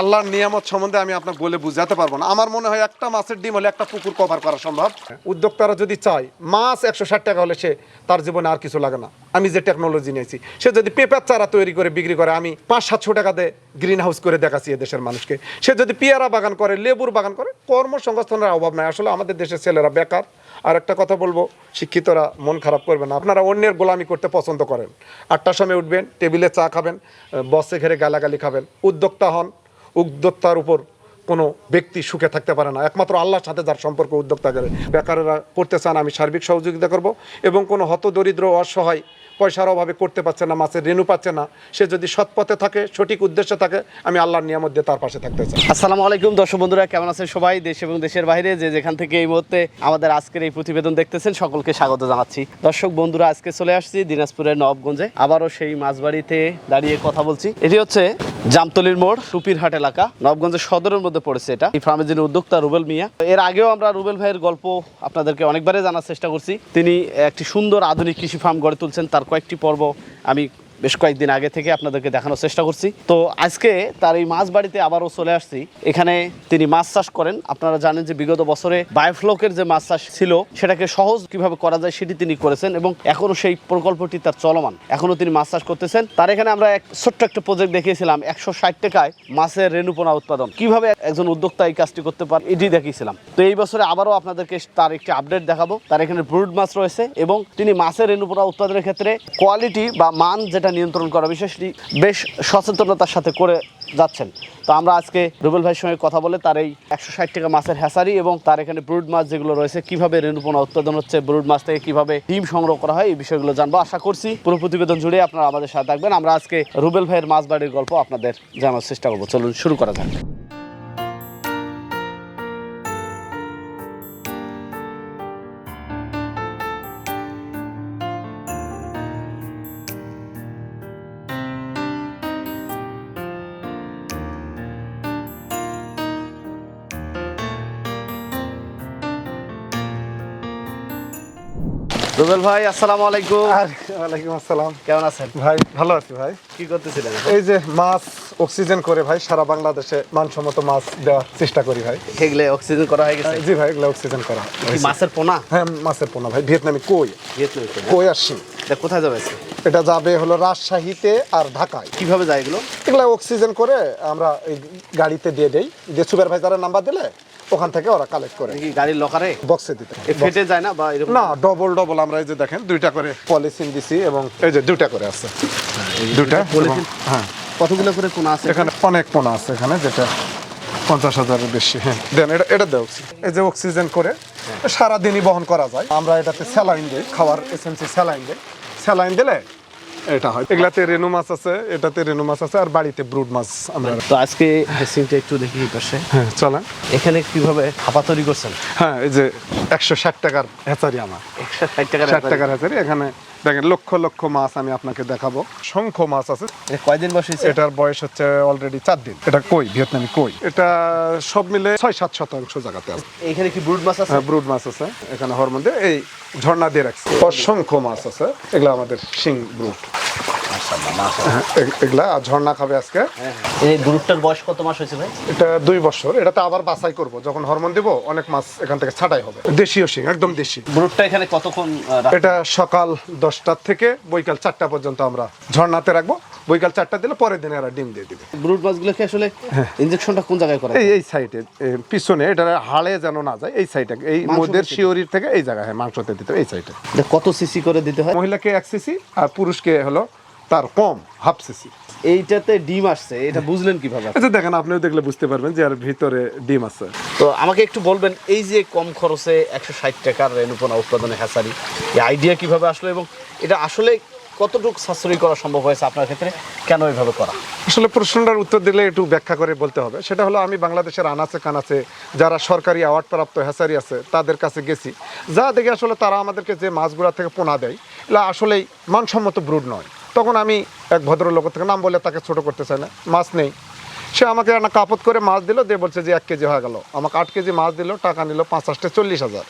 আল্লাহর নিয়ামত সম্বন্ধে আমি আপনাকে বলে বুঝাতে পারব না। আমার মনে হয় একটা মাছের ডিম হলে একটা পুকুর কভার করা সম্ভব। উদ্যোক্তারা যদি চায়, মাছ একশো ষাট টাকা হলে সে তার জীবনে আর কিছু লাগে না। আমি যে টেকনোলজি নিয়েছি, সে যদি পেঁপের চারা তৈরি করে, বিক্রি করে, আমি পাঁচ সাতশো টাকা দিয়ে গ্রিন হাউস করে দেখাচ্ছি দেশের মানুষকে। সে যদি পেয়ারা বাগান করে, লেবুর বাগান করে, কর্মসংস্থানের অভাব নাই। আসলে আমাদের দেশের ছেলেরা বেকার। আর একটা কথা বলব, শিক্ষিতরা মন খারাপ করবেন আপনারা অন্যের গোলামি করতে পছন্দ করেন। আটটার সময় উঠবেন, টেবিলে চা খাবেন বসে ঘেরে গালাগালি খাবেন। উদ্যোক্তা হন উদ্যোক্তার উপর কোনো ব্যক্তি সুখে থাকতে পারে না। একমাত্র আল্লাহর সাথে যার সম্পর্ক উদ্যোক্তা করে। বেকারেরা করতে চান, আমি সার্বিক সহযোগিতা করব এবং কোনো হতদরিদ্র, অসহায়, পয়সার অভাবে করতে পারছে না, মাছের রেণু পাচ্ছে না। সে যদি সৎ পথে থাকে, সঠিক উদ্দেশ্যে থাকে, আমি আল্লাহর নিয়ামত দিয়ে তার পাশে থাকতে চাই। আসসালামু আলাইকুম। দর্শক বন্ধুরা, কেমন আছেন সবাই? দেশ এবং দেশের বাইরে যে যেখান থেকে এই মুহূর্তে আমাদের আজকের এই প্রতিবেদন দেখতেছেন, সকলকে স্বাগত জানাচ্ছি। দর্শক বন্ধুরা, আজকে চলে আসছি দিনাজপুরের নবগঞ্জে আবারও সেই মাছবাড়িতে দাঁড়িয়ে কথা বলছি। এটি হচ্ছে জামতলির মোড় সুপিরহাট এলাকা, নবগঞ্জের সদরের মধ্যে পড়েছে এটা। এই ফার্মের যিনি উদ্যোক্তা রুবেল মিয়া। এর আগেও আমরা রুবেল ভাইয়ের গল্প আপনাদেরকে অনেকবারই জানার চেষ্টা করছি। তিনি একটি সুন্দর আধুনিক কৃষি ফার্ম গড়ে তুলছেন। তার কয়েকটি পর্ব আমি বেশ কয়েকদিন আগে থেকে আপনাদেরকে দেখানোর চেষ্টা করছি। তো আজকে তার এই মাছ বাড়িতে আবারও চলে আসছি। এখানে তিনি মাছ চাষ করেন। আপনারা জানেন যে বিগত বছরে বায়োফ্লকের যে মাছ চাষ ছিল, সেটাকে সহজ কীভাবে করা যায় সেটি তিনি করেছেন এবং এখনও সেই প্রকল্পটি তার চলমান। এখনও তিনি মাছ চাষ করতেছেন। তার এখানে আমরা এক ছোট্ট একটা প্রজেক্ট দেখিয়েছিলাম, একশো ষাট টাকায় মাছের রেণুপোনা উৎপাদন। কীভাবে একজন উদ্যোক্তা এই কাজটি করতে পারে, এটি দেখিয়েছিলাম। তো এই বছরে আবারও আপনাদেরকে তার একটি আপডেট দেখাবো। তার এখানে ব্রুড মাছ রয়েছে এবং তিনি মাছের রেণুপোনা উৎপাদনের ক্ষেত্রে কোয়ালিটি বা মান যেটা নিয়ন্ত্রণ করা বিষয়টি বেশ সচেতনতার সাথে করে যাচ্ছেন। তো আমরা আজকে রুবেল ভাইয়ের সঙ্গে কথা বলে তার এই একশো ষাট টাকা মাছের হ্যাসারি এবং তার এখানে ব্রুড মাছ যেগুলো রয়েছে, কীভাবে রেণুপনা উৎপাদন হচ্ছে, ব্রুড মাছ থেকে কীভাবে ডিম সংগ্রহ করা হয়, এই বিষয়গুলো জানব। আশা করছি পুরো প্রতিবেদন জুড়ে আপনারা আমাদের সাথে থাকবেন। আমরা আজকে রুবেল ভাইয়ের মাছ বাড়ির গল্প আপনাদের জানার চেষ্টা করব। চলুন শুরু করা যাক। রুবেল ভাই আসসালামু আলাইকুম। ওয়ালাইকুম আসসালাম। কেমন আছেন? ভাই ভালো আছি ভাই। কি করতেছিলেন এই যে মাছ অক্সিজেন করে ভাই সারা বাংলাদেশে মানসম্মত মাছ দেওয়ার চেষ্টা করি ভাই। এগুলো অক্সিজেন করা হয়ে গেছে? জি ভাই এগুলো অক্সিজেন করা মাছের পোনা? হ্যাঁ মাছের পোনা ভাই ভিয়েতনামি কই? ভিয়েতনামে। কই আর শিং এটা কোথায় যাবে এটা যাবে হলো রাজশাহীতে আর ঢাকায়। কীভাবে যায় এগুলো? এগুলো অক্সিজেন করে আমরা এই গাড়িতে দিয়ে দেই। যে সুপারভাইজারের নাম্বার দিলে ওখান থেকে ওরা কালেক্ট করে কি গাড়ির লকারে বক্সে দিতে ফেটে যায় না বা এরকম? না ডবল ডবল আমরা এই যে দেখেন দুইটা করে পলিথিন দিছি এবং এই যে দুইটা করে আছে। দুইটা পলিথিন? হ্যাঁ। কতগুলো করে কোন আছে? এখানে অনেক পোনা আছে এখানে যেটা পঞ্চাশ হাজারের বেশি। হ্যাঁ দেন এটা এটা দেও এই যে অক্সিজেন করে সারাদিনই বহন করা যায়। আমরা এটাতে স্যালাইন দিই খাওয়ার এসেন্সি স্যালাইন দিই। স্যালাইন দিলে এটা হয়। এগুলাতে রেনু মাছ আছে এটাতে রেনু মাছ আছে আর বাড়িতে ব্রুড মাছ আমরা তো আজকে হেসিংটা একটু দেখি পাশে। হ্যাঁ চলেন। এখানে কীভাবে হাপা তৈরি করছেন? হ্যাঁ এই যে একশো ষাট টাকার হ্যাচারি আমার। একশো ষাট টাকার ষাট টাকার হ্যাচারি এখানে দেখেন লক্ষ লক্ষ মাছ আমি আপনাকে দেখাবো। সংখ্য মাছ আছে। কয়দিন বসেছে এটার বয়স হচ্ছে অলরেডি চার দিন। এটা কই? ভিয়েতনামি কই? এটা সব মিলে ছয় সাত শতাংশ জায়গাতে আছে। এখানে কি ব্রুড মাছ আছে? হ্যাঁ ব্রুড মাছ আছে। এখানে হরমোন দিয়ে এই ঝর্ণা দিয়ে রাখছে। অসংখ্য মাছ আছে। এগুলা আমাদের শিং ব্রুড এগুলা ঝর্ণা খাবে আজকে। এই ব্রুডটার বয়স কত মাস হয়েছে ভাই? এটা দুই বছর এটাতে আবার বাছাই করব। যখন হরমোন দিব অনেক মাছ এখান থেকে ছাটাই হবে। দেশীয় শিং একদম দেশি। ব্রুডটা এখানে কতক্ষণ এটা সকাল দশটার থেকে বৈকাল চারটা পর্যন্ত আমরা ঝর্ণাতে রাখব। বৈকাল চারটা দিলে পরের দিনে এরা ডিম দিয়ে দিবে। ব্রুড মাছগুলোকে আসলে ইনজেকশনটা কোন জায়গায় করে এই এই সাইডে পিছনে এটা হাড়ে যেন না যায় এই সাইডে এই মোদের শিওরির থেকে এই জায়গায় হ্যাঁ মাংসতে দিতে এই সাইডে। কত সিসি করে দিতে হয়? মহিলাকে এক সিসি আর পুরুষকে হলো তার কম হাফ সিসি এইটাতে ডিম আসছে এটা বুঝলেন কীভাবে? আচ্ছা দেখেন আপনিও দেখলে বুঝতে পারবেন যে আর ভিতরে ডিম আছে। তো আমাকে একটু বলবেন এই যে কম খরচে একশো ষাট টাকার রেণুপোনা উৎপাদনে হ্যাচারি এই আইডিয়া কীভাবে আসলো এবং এটা আসলে কতটুকু সাশ্রয়ী করা সম্ভব হয়েছে আপনার ক্ষেত্রে? কেন এইভাবে করা? আসলে প্রশ্নটার উত্তর দিলে একটু ব্যাখ্যা করে বলতে হবে। সেটা হলো আমি বাংলাদেশের আনাচে কানাচে যারা সরকারি অ্যাওয়ার্ড প্রাপ্ত হ্যাসারি আছে তাদের কাছে গেছি। যা দেখে আসলে তারা আমাদেরকে যে মাছগুলা থেকে পোনা দেয় এগুলো আসলেই মানসম্মত ব্রুড নয়। তখন আমি এক ভদ্রলোক থেকে নাম বলে তাকে ছোট করতে চাই না, মাছ নেই। সে আমাকে একটা কাপত করে মাছ দিল, দিয়ে বলছে যে এক কেজি হয়ে গেল। আমাকে আট কেজি মাছ দিল, টাকা নিল পাঁচাশটা চল্লিশ হাজার।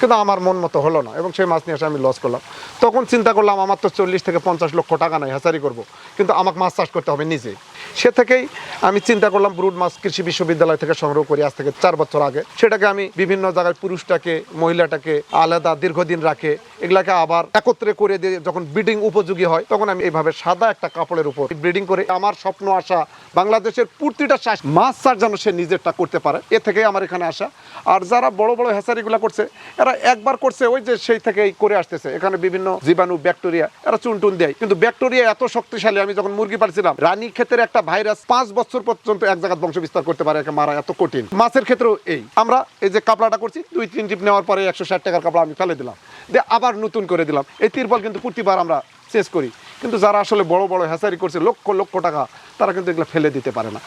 কিন্তু আমার মন মতো হলো না, এবং সেই মাছ নিয়ে এসে আমি লস করলাম। তখন চিন্তা করলাম, আমার তো চল্লিশ থেকে পঞ্চাশ লক্ষ টাকা নাই, হ্যাচারি করব। কিন্তু আমাকে মাছ চাষ করতে হবে নিজে। সে থেকেই আমি চিন্তা করলাম ব্রুড মাছ কৃষি বিশ্ববিদ্যালয় থেকে সংগ্রহ করি আজ থেকে চার বছর আগে। সেটাকে আমি বিভিন্ন জায়গায় পুরুষটাকে, মহিলাটাকে আলাদা দীর্ঘদিন রাখে, এগুলাকে আবার একত্রে করে দিয়ে যখন ব্রিডিং উপযোগী হয়, তখন আমি এইভাবে সাদা একটা কাপড়ের উপর ব্রিডিং করে। আমার স্বপ্ন আসা বাংলাদেশের প্রতিটা চাষ মাছ চাষ যেন সে নিজেরটা করতে পারে। এ থেকেই আমার এখানে আসা। আর যারা বড় বড় হ্যাচারিগুলো করছে, এরা একবার করছে, ওই যে সেই থেকেই করে আসতেছে। এখানে বিভিন্ন জীবাণু, ব্যাকটেরিয়া, এরা চুন টুন দেয়। কিন্তু ব্যাকটেরিয়া এত শক্তিশালী, আমি যখন মুরগি পালছিলাম, রানী ক্ষেতের একটা ভাইরাস পাঁচ বছর পর্যন্ত এক জায়গায় বংশ বিস্তার করতে পারে মারা এত কঠিন। মাছের ক্ষেত্রেও এই। আমরা এই যে কাপড়াটা করছি, দুই, তিন টিপ নেওয়ার পরে একশো ষাট টাকার কাপড় আমি ফেলে দিলাম। দিয়ে আবার নতুন করে দিলাম। এই তিরপল কিন্তু প্রতিবার আমরা শেষ করি। কিন্তু যারা আসলে বড় বড় হ্যাচারি করছে, লক্ষ লক্ষ টাকা, তারা কিন্তু এগুলো ফেলে দিতে পারে না।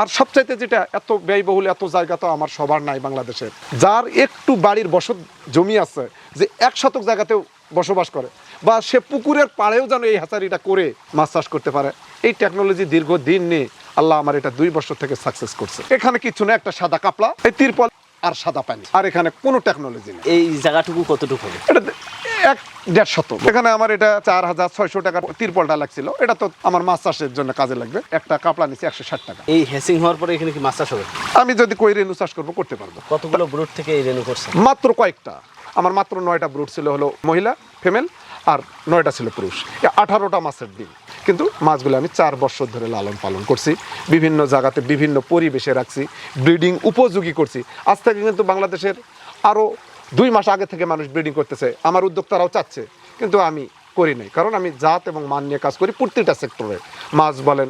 আর সবচাইতে যেটা এত ব্যয়বহুল, এত জায়গা তো আমার সবার নাই বাংলাদেশের। যার একটু বাড়ির বসত জমি আছে, যে এক শতক জায়গাতেও বসবাস করে, বা সে পুকুরের পাড়েও যেন এই হ্যাচারিটা করে মাছ চাষ করতে পারে। এই টেকনোলজি দীর্ঘদিন নিয়ে আল্লাহ আমার এটা দুই বছর থেকে সাকসেস করছে। এখানে কিছু না একটা সাদা কাপলা এই তিরপল আর সাদা পানি আর এখানে কোনো টেকনোলজি নেই। এই জায়গাটুকু কতটুকু হবে? এটা এক দেড় শত। এখানে আমার এটা চার হাজার ছয়শো টাকার তিরপলটা লাগছিল। এটা তো আমার মাছ চাষের জন্য কাজে লাগবে। একটা কাপড়া নিচ্ছে একশো ষাট টাকা। এই হ্যাসিং হওয়ার পরে এখানে কি মাছ চাষ হবে? আমি যদি কই রেনু চাষ করব করতে পারব। কতগুলো ব্রুট থেকে এই রেনু করছে? মাত্র কয়েকটা। আমার মাত্র নয়টা ব্রুট ছিল হলো মহিলা ফিমেল আর নয়টা ছিল পুরুষ। আঠারোটা মাছের ডিম। কিন্তু মাছগুলো আমি চার বছর ধরে লালন পালন করছি। বিভিন্ন জায়গাতে বিভিন্ন পরিবেশে রাখছি, ব্রিডিং উপযোগী করছি। আজ থেকে কিন্তু বাংলাদেশের আরও দুই মাস আগে থেকে মানুষ ব্রিডিং করতেছে। আমার উদ্যোক্তারাও চাচ্ছে, কিন্তু আমি করি নাই। কারণ আমি জাত এবং মান নিয়ে কাজ করি প্রতিটা সেক্টরে। মাছ বলেন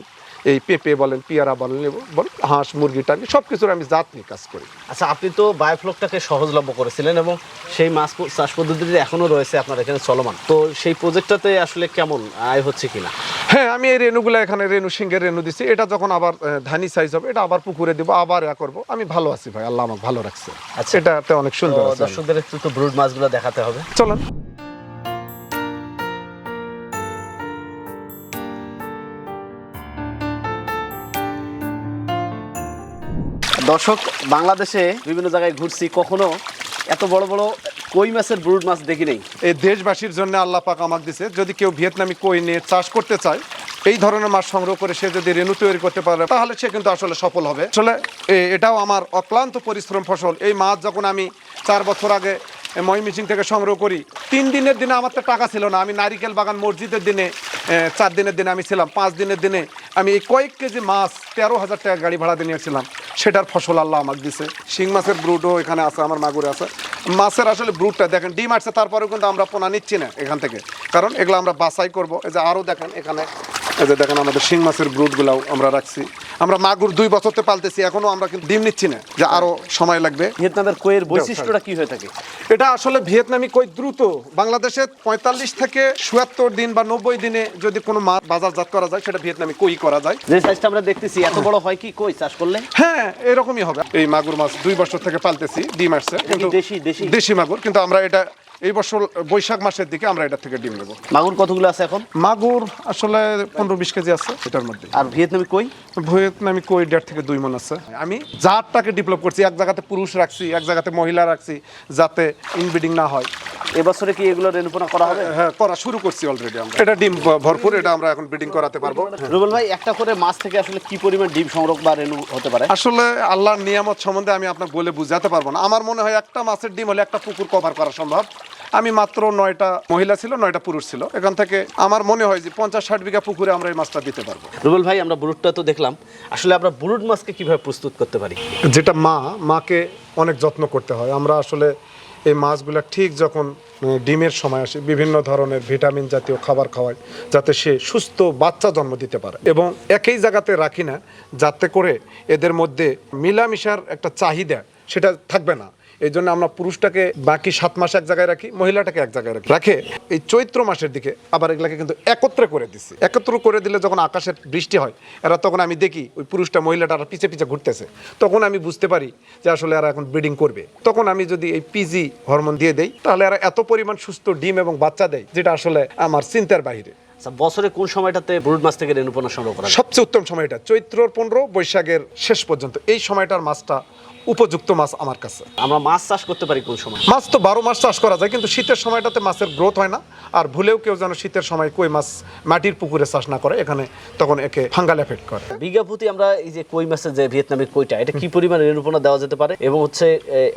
এই পেঁপে বলেন পেয়ারা বলেন বলেন হাঁস মুরগি টার্গি সব কিছুর আমি জাত নিয়ে কাজ করি। আচ্ছা আপনি তো বায়োফ্লকটাকে সহজলভ্য করেছিলেন এবং সেই মাছ চাষ পদ্ধতিটি এখনও রয়েছে আপনার এখানে চলমান। তো সেই প্রজেক্টটাতে আসলে কেমন আয় হচ্ছে কিনা? হ্যাঁ আমি এই রেনুগুলো এখানে রেনু সিংহের রেনু দিচ্ছি এটা যখন আবার ধানি সাইজ হবে এটা আবার পুকুরে দিব আবার ইয়া করব। আমি ভালো আছি ভাই আল্লাহ আমাকে ভালো রাখছে। আচ্ছা। এটাতে অনেক সুন্দর। দর্শকদের একটু তো ব্রুড মাছগুলো দেখাতে হবে। চলেন। দর্শক, বাংলাদেশে বিভিন্ন জায়গায় ঘুরছি, কখনো এত বড় বড় কই মাছের ব্রুড মাছ দেখি নেই। এই দেশবাসীর জন্য আল্লাহ পাক আমাকে দিছে, যদি কেউ ভিয়েতনামি কই নিয়ে চাষ করতে চায়, এই ধরনের মাছ সংগ্রহ করে সে যদি রেনু তৈরি করতে পারে, তাহলে সে কিন্তু আসলে সফল হবে। আসলে এটাও আমার অক্লান্ত পরিশ্রম ফসল। এই মাছ যখন আমি চার বছর আগে ময়মিসিং থেকে সংগ্রহ করি, তিন দিনের দিনে আমার তো টাকা ছিল না। আমি নারিকেল বাগান মসজিদের দিনে চার দিনের দিনে আমি ছিলাম, পাঁচ দিনের দিনে আমি এই কয়েক কেজি মাছ তেরো হাজার টাকা গাড়ি ভাড়া দিয়ে নিয়েছিলাম। সেটার ফসল আল্লাহ আমাকে দিছে। শিং মাছের ব্রুডও এখানে আছে আমার মাগুরে আছে। মাছের আসলে ব্রুডটা দেখেন ডিম আসছে তারপরেও কিন্তু আমরা পোনা নিচ্ছি না এখান থেকে। কারণ এগুলো আমরা বাছাই করব। এই যে আরও দেখেন এখানে এই যে দেখেন আমাদের শিং মাছের ব্রুডগুলাও আমরা রাখছি। আমরা মাগুর দুই বছরতে পালতেছি এখনও আমরা কিন্তু ডিম নিচ্ছি না যে আরও সময় লাগবে। ভিয়েতনামের কইয়ের বৈশিষ্ট্যটা কি হয়ে থাকে? এটা আসলে ভিয়েতনামি কই দ্রুত। বাংলাদেশে পঁয়তাল্লিশ থেকে চুয়াত্তর দিন বা নব্বই দিনে যদি কোনো মাছ বাজারজাত করা যায় সেটা ভিয়েতনামি কই করা যায়। যে সাইজটা আমরা দেখতেছি এত বড় হয় কি কই? চাষ করলে? হ্যাঁ এরকমই হবে। এই মাগুর মাছ দুই বছর থেকে পালতেছি ডিম আসছে। কিন্তু দেশি- দেশি? দেশি মাগুর কিন্তু আমরা এটা এই বছর বৈশাখ মাসের দিকে আমরা এটা থেকে ডিম নেব। মাগুর কতগুলো আছে এখন? মাগুর আসলে পনেরো বিশ কেজি আছে এটার মধ্যে। আর ভিয়েতনামি কই? ভিয়েতনামি কই দেড় থেকে দুই মন আছে। আমি জাতটাকে ডেভেলপ করছি এক জায়গাতে পুরুষ রাখছি এক জায়গাতে মহিলা রাখছি যাতে ইনব্রিডিং না হয়। এবছরে কি এগুলো রেনুপোনা করা হবে? হ্যাঁ করা শুরু করছি অলরেডি আমরা। এটা ডিম ভরপুর এটা আমরা এখন ব্রিডিং করাতে পারব। রুবেল ভাই একটা করে মাছ থেকে আসলে কি পরিমাণ ডিম সংগ্রহ বা রেনু হতে পারে? আসলে আল্লাহর নিয়ামত সম্বন্ধে আমি আপনাকে বলে বুঝাতে পারব না। আমার মনে হয় একটা মাছের ডিম হলে একটা পুকুর কভার করা সম্ভব। আমি মাত্র নয়টা মহিলা ছিল নয়টা পুরুষ ছিল। এখান থেকে আমার মনে হয় যে পঞ্চাশ ষাট বিঘা পুকুরে আমরা এই মাছটা দিতে পারব। রুবেল ভাই আমরা ব্রুডটা তো দেখলাম। আসলে আমরা ব্রুড মাছকে কীভাবে প্রস্তুত করতে পারি? যেটা মা মাকে অনেক যত্ন করতে হয়। আমরা আসলে এই মাছগুলো ঠিক যখন ডিমের সময় আসে বিভিন্ন ধরনের ভিটামিন জাতীয় খাবার খাওয়াই যাতে সে সুস্থ বাচ্চা জন্ম দিতে পারে। এবং একই জায়গাতে রাখি না যাতে করে এদের মধ্যে মিলামিশার একটা চাহিদা সেটা থাকবে না। এই জন্য আমরা পুরুষটাকে বাকি সাত মাস এক জায়গায় রাখি মহিলাটাকে এক জায়গায় রাখি। রাখে এই চৈত্র মাসের দিকে আবার এগুলাকে কিন্তু একত্রে করে দিচ্ছি একত্র করে দিলে যখন আকাশের বৃষ্টি হয় এরা তখন আমি দেখি ওই পুরুষটা মহিলাটা আর পিছে পিছে ঘুরতেছে। তখন আমি বুঝতে পারি যে আসলে এরা এখন ব্রিডিং করবে। তখন আমি যদি এই পিজি হরমোন দিয়ে দেই তাহলে এরা এত পরিমাণ সুস্থ ডিম এবং বাচ্চা দেয় যেটা আসলে আমার চিন্তার বাইরে। আচ্ছা বছরে কোন সময়টাতে ব্রুড মাছ থেকে রেনুপোনা সংগ্রহ করা সবচেয়ে উত্তম সময়টা চৈত্রর পনেরো বৈশাখের শেষ পর্যন্ত। এই সময়টার মাছটা উপযুক্ত মাছ আমার কাছে। আমরা মাছ চাষ করতে পারি কোন সময়? মাছ তো বারো মাস চাষ করা যায় কিন্তু শীতের সময়টাতে মাছের গ্রোথ হয় না। আর ভুলেও কেউ যেন শীতের সময় কই মাছ মাটির পুকুরে চাষ না করে এখানে তখন একে ফাঙ্গাল এফেক্ট করে। বিঘা প্রতি আমরা এই যে কই মাছের যে ভিয়েতনামের কইটা এটা কি পরিমাণ ঋণপোনা দেওয়া যেতে পারে? এবং হচ্ছে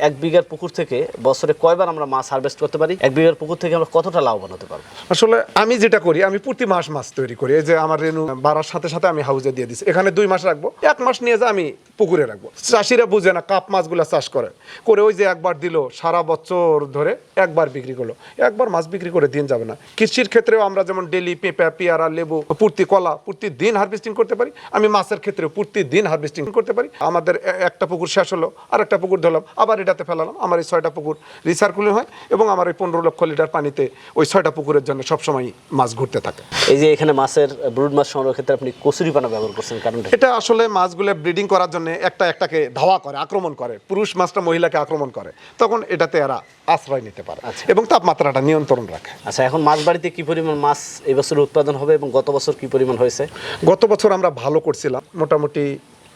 এক বিঘার পুকুর থেকে বছরে কয়বার আমরা মাছ হারভেস্ট করতে পারি? এক বিঘার পুকুর থেকে আমরা কতটা লাভবান হতে পারব? আসলে আমি যেটা করি আমি প্রতি মাস মাছ তৈরি করি। এই যে আমার রেনু বাড়ার সাথে সাথে আমি হাউজে দিয়ে দিচ্ছি এখানে দুই মাস রাখব এক মাস নিয়ে যা আমি পুকুরে রাখব। চাষিরা বুঝে না কাপ মাছগুলো চাষ করে। করে ওই যে একবার দিল সারা বছর ধরে একবার বিক্রি করল। একবার মাছ বিক্রি করে দিন যাবে না। কৃষির ক্ষেত্রেও আমরা যেমন ডেলি পেঁপা পেয়ারা লেবু প্রতি কলা প্রতি দিন হারভেস্টিং করতে পারি। আমি মাছের ক্ষেত্রে প্রতি দিন হারভেস্টিং করতে পারি। আমাদের একটা পুকুর শেষ হলো আর একটা পুকুর ধরলাম আবার এটাতে ফেলালাম। আমার এই ছয়টা পুকুর রিসার্কুলিং হয় এবং আমার এই পনেরো লক্ষ লিটার পানিতে ওই ছয়টা পুকুরের জন্য সবসময় মাছ ঘুরতে থাকে। এই যে এখানে মাছের ব্রুড মাছ সংগ্রহের ক্ষেত্রে আপনি কচুরি পানা ব্যবহার করছেন কারণটা এটা আসলে মাছগুলো ব্রিডিং করার জন্য একটা একটাকে ধাওয়া করে আক্রমণ করে পুরুষ মাছটা মহিলাকে আক্রমণ করে তখন এটাতে এরা আশ্রয় নিতে পারে আচ্ছা। এবং তাপমাত্রাটা নিয়ন্ত্রণ রাখে আচ্ছা এখন মাছ বাড়িতে কি পরিমাণ মাছ এবছর উৎপাদন হবে এবং গত বছর কি পরিমাণ হয়েছে গত বছর আমরা ভালো করছিলাম মোটামুটি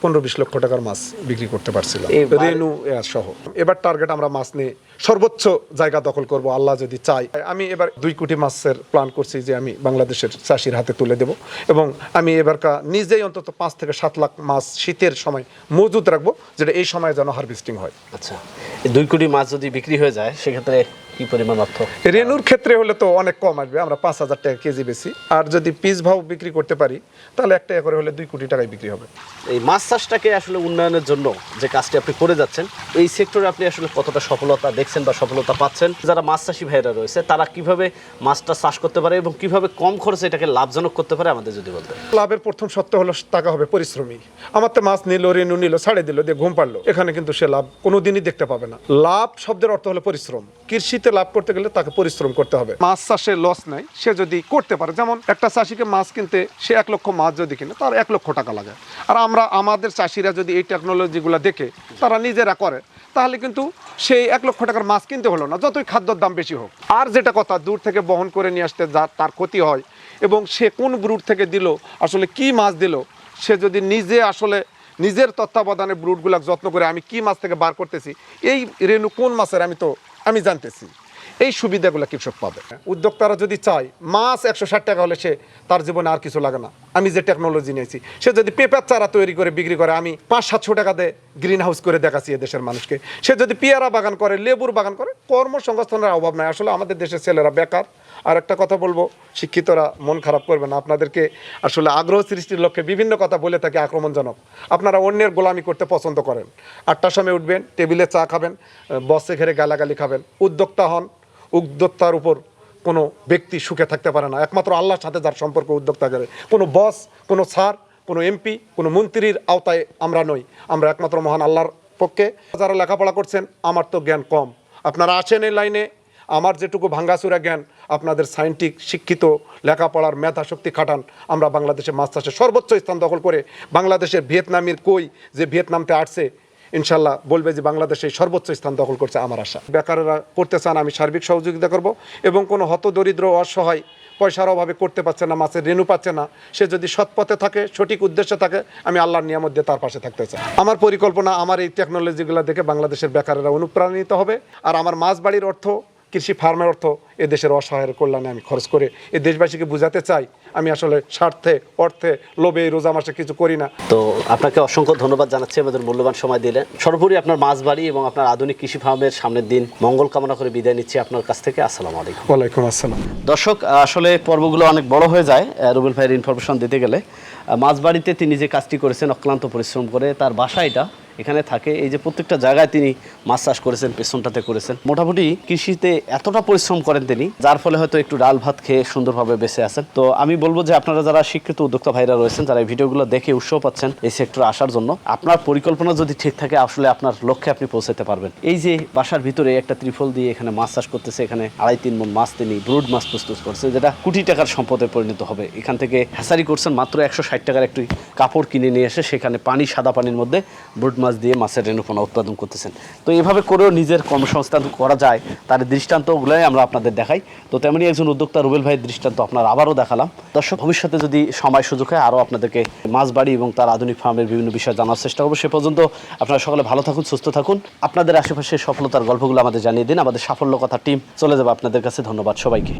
পনেরো বিশ লক্ষ টাকার মাছ বিক্রি করতে পারছিলাম। রেনু সহ। এবার টার্গেট আমরা মাছ নিয়ে সর্বোচ্চ জায়গা দখল করব আল্লাহ যদি চাই আমি এবার দুই কোটি মাছের প্ল্যান করছি যে আমি বাংলাদেশের চাষির হাতে তুলে দেব এবং আমি এবারকা নিজেই অন্তত পাঁচ থেকে সাত লাখ মাছ শীতের সময় মজুদ রাখব যেটা এই সময় যেন হারভেস্টিং হয়। আচ্ছা দুই কোটি মাছ যদি বিক্রি হয়ে যায় সেক্ষেত্রে কি পরিমাণ অর্থ? রেনুর ক্ষেত্রে হলে তো অনেক কম আসবে আমরা পাঁচ হাজার টাকা কেজি বেশি আর যদি পিস ভাও বিক্রি করতে পারি তাহলে এক টাকা করে হলে দুই কোটি টাকায় বিক্রি হবে। এই মাছ চাষটাকে আসলে উন্নয়নের জন্য যে কাজটি আপনি করে যাচ্ছেন এই সেক্টরে আপনি আসলে কতটা সফলতা দেখছেন বা সফলতা পাচ্ছেন? যারা মাছ চাষি ভাইরা রয়েছে তারা কীভাবে মাছটা চাষ করতে পারে এবং কীভাবে কম খরচে এটাকে লাভজনক করতে পারে আমাদের যদি বলতেন। লাভের প্রথম সত্য হলো টাকা হবে পরিশ্রমী। আমার তো মাছ নিল রেনু নিল ছাড়ে দিল দিয়ে ঘুম পারল এখানে কিন্তু সে লাভ কোনোদিনই দেখতে পাবে না। লাভ শব্দের অর্থ হলো পরিশ্রম। কৃষিতে লাভ করতে গেলে তাকে পরিশ্রম করতে হবে। মাছ চাষে লস নাই, সে যদি করতে পারে, যেমন একটা চাষিকে মাছ কিনতে সে এক লক্ষ মাছ যদি কিনে, তার এক লক্ষ টাকা লাগে। আর আমরা, আমাদের চাষিরা যদি এই টেকনোলজিগুলো দেখে, তারা নিজেরা করে, তাহলে কিন্তু সেই এক লক্ষ টাকার মাছ কিনতে হলো না, যতই খাদ্যর দাম বেশি হোক। আর যেটা কথা, দূর থেকে বহন করে নিয়ে আসতে যা, তার ক্ষতি হয়, এবং সে কোন ব্রুট থেকে দিল, আসলে কি মাছ দিল, সে যদি নিজে আসলে নিজের তত্ত্বাবধানে ব্রুটগুলো যত্ন করে আমি কি মাছ থেকে বার করতেছি, এই রেণু কোন মাছের আমি তো আমি জানতেছি। এই সুবিধাগুলো কৃষক পাবে? উদ্যোক্তারা যদি চায় মাছ একশো ষাট টাকা হলে সে তার জীবনে আর কিছু লাগে না। আমি যে টেকনোলজি নিয়েছি, সে যদি পেপার চারা তৈরি করে, বিক্রি করে, আমি পাঁচ সাতশো টাকা দিয়ে গ্রিন হাউস করে দেখাচ্ছি দেশের মানুষকে। সে যদি পেয়ারা বাগান করে, লেবুর বাগান করে, কর্মসংস্থানের অভাব নাই। আসলে আমাদের দেশের ছেলেরা বেকার আর একটা কথা বলব, শিক্ষিতরা মন খারাপ করবে না। আপনাদেরকে আসলে আগ্রহ সৃষ্টির লক্ষ্যে বিভিন্ন কথা বলে থাকে আক্রমণজনক। আপনারা অন্যের গোলামি করতে পছন্দ করেন। আটটার সময় উঠবেন, টেবিলে চা খাবেন, বসে ঘেরে গালাগালি খাবেন। উদ্যোক্তা হন, উদ্যোক্তার উপর কোনো ব্যক্তি সুখে থাকতে পারে না। একমাত্র আল্লাহর সাথে যার সম্পর্ক উদ্যোক্তা করে। কোনো বস, কোনো স্যার, কোনো এমপি, কোনো মন্ত্রীর আওতায় আমরা নই। আমরা একমাত্র মহান আল্লাহর পক্ষে। যারা লেখাপড়া করছেন, আমার তো জ্ঞান কম। আপনারা আসেন এই লাইনে আমার যেটুকু ভাঙ্গাচুরা জ্ঞান, আপনাদের সায়েন্টিক শিক্ষিত, লেখাপড়ার মেধা শক্তি খাটান, আমরা বাংলাদেশে মাছ চাষে সর্বোচ্চ স্থান দখল করে বাংলাদেশের ভিয়েতনামের কই যে ভিয়েতনামতে আসছে, ইনশাল্লাহ বলবে যে বাংলাদেশে সর্বোচ্চ স্থান দখল করছে আমার আশা। বেকারেরা করতে চান, আমি সার্বিক সহযোগিতা করব এবং কোনো হতদরিদ্র অসহায় পয়সার অভাবে করতে পারছে না, মাছের রেণু পাচ্ছে না, সে যদি সৎ পথে থাকে, সঠিক উদ্দেশ্যে থাকে, আমি আল্লাহর নিয়ামত দিয়ে তার পাশে থাকতে চাই। আমার পরিকল্পনা, আমার এই টেকনোলজিগুলো দেখে বাংলাদেশের বেকারেরা অনুপ্রাণিত হবে। আর আমার মাছ বাড়ির অর্থ কৃষি ফার্মের অর্থ এ দেশের অসহায়ের কল্যাণে আমি খরচ করে এ দেশবাসীকে বুঝাতে চাই। আমি আসলে স্বার্থে অর্থে লোভে এই রোজা মাসে কিছু করি না। তো আপনাকে অসংখ্য ধন্যবাদ জানাচ্ছি আমাদের মূল্যবান সময় দিলেন সর্বোপরি আপনার মাছ বাড়ি এবং আপনার আধুনিক কৃষি ফার্মের সামনের দিন মঙ্গল কামনা করে বিদায় নিচ্ছি আপনার কাছ থেকে। আসসালামু আলাইকুম। ওয়ালাইকুম আসসালাম। দর্শক আসলে পর্বগুলো অনেক বড় হয়ে যায় রুবেল ভাইয়ের ইনফরমেশন দিতে গেলে। আহ, মাছবাড়িতে তিনি যে কাজটি করেছেন অক্লান্ত পরিশ্রম করে তার বাসা এটা। এখানে থাকে। এই যে প্রত্যেকটা জায়গায় তিনি মাছ চাষ করেছেন, পেছনটাতে করেছেন। মোটামুটি কৃষিতে এতটা পরিশ্রম করেন তিনি, যার ফলে হয়তো একটু ডাল ভাত খেয়ে সুন্দরভাবে বেঁচে আছেন। তো আমি বলব যে আপনারা যারা শিক্ষিত উদ্যোক্তা ভাইরা রয়েছেন, যারা এই ভিডিওগুলো দেখে উৎসাহ পাচ্ছেন এই সেক্টরে আসার জন্য, আপনার পরিকল্পনা যদি ঠিক থাকে, আসলে আপনার লক্ষ্যে আপনি পৌঁছাতে পারবেন। এই যে বাসার ভিতরে একটা ত্রিফল দিয়ে এখানে মাছ চাষ করতেছে, এখানে আড়াই তিন মন মাছ তিনি ব্রুড মাছ প্রস্তুত করছে, যেটা কোটি টাকার সম্পদে পরিণত হবে। এখান থেকে হ্যাসারি করছেন মাত্র একশো ষাট টাকার একটি কাপড় কিনে নিয়ে এসে, সেখানে পানি, সাদা পানির মধ্যে ব্রুড মাছ দিয়ে মাছের রেণুপনা উৎপাদন করতেছেন। তো এইভাবে করেও নিজের কর্মসংস্থান করা যায়, তার দৃষ্টান্তগুলোই আমরা আপনাদের দেখাই। তো তেমনি একজন উদ্যোক্তা রুবেল ভাইয়ের দৃষ্টান্ত আপনার আবারও দেখালাম। দর্শক, ভবিষ্যতে যদি সময় সুযোগ হয়, আরও আপনাদেরকে মাছ বাড়ি এবং তার আধুনিক ফার্মের বিভিন্ন বিষয় জানার চেষ্টা করব। সে পর্যন্ত আপনারা সকলে ভালো থাকুন, সুস্থ থাকুন। আপনাদের আশেপাশে সফলতার গল্পগুলো আমাদের জানিয়ে দিন। আমাদের সাফল্য কথা টিম চলে যাবে আপনাদের কাছে। ধন্যবাদ সবাইকে।